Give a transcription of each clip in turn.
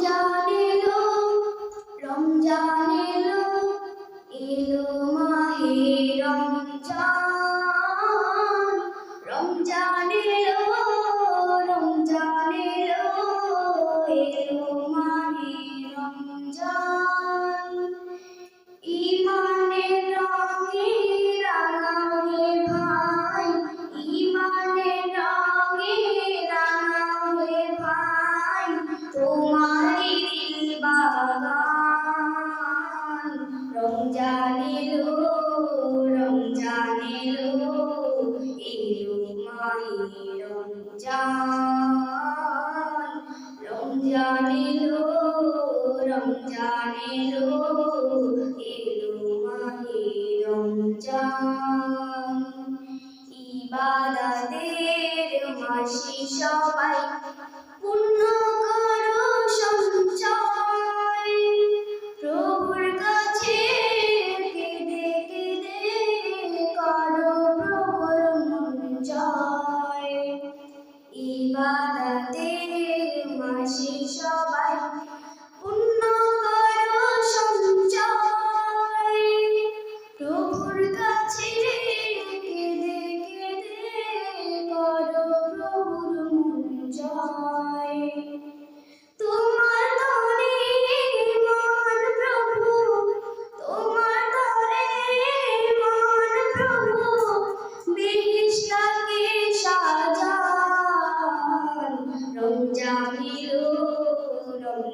রমজান এলো রমজান রমজান রমজান এলো রমজান এলো এলো মাহে সবাই পুণ্য সবাই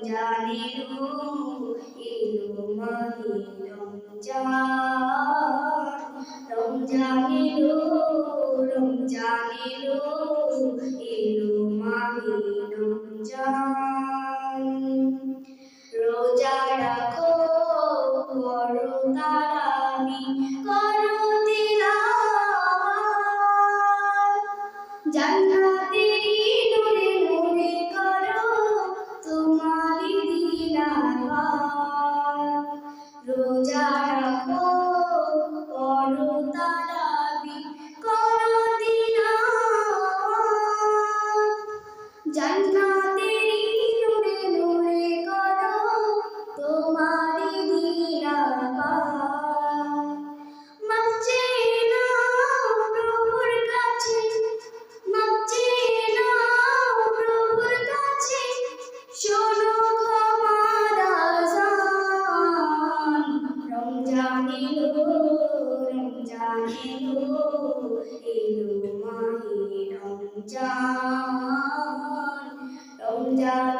রমজান এলো এলো মাহে রমজান। রমজান এলো রমজান এলো এলো মাহে রমজান। রোজা রাখো করো তারাবি করো তিলাওয়াত জান্নাতেরি জান্নাতেরি নূরে নূরে করো তোমারি দিলাওয়াত মাপছে না প্রভুর কাছে, মাপছে না প্রভুর কাছে, শোনো ক্ষমার আজান। রমজান এলো রমজান এলো এলো মাহে রমজান।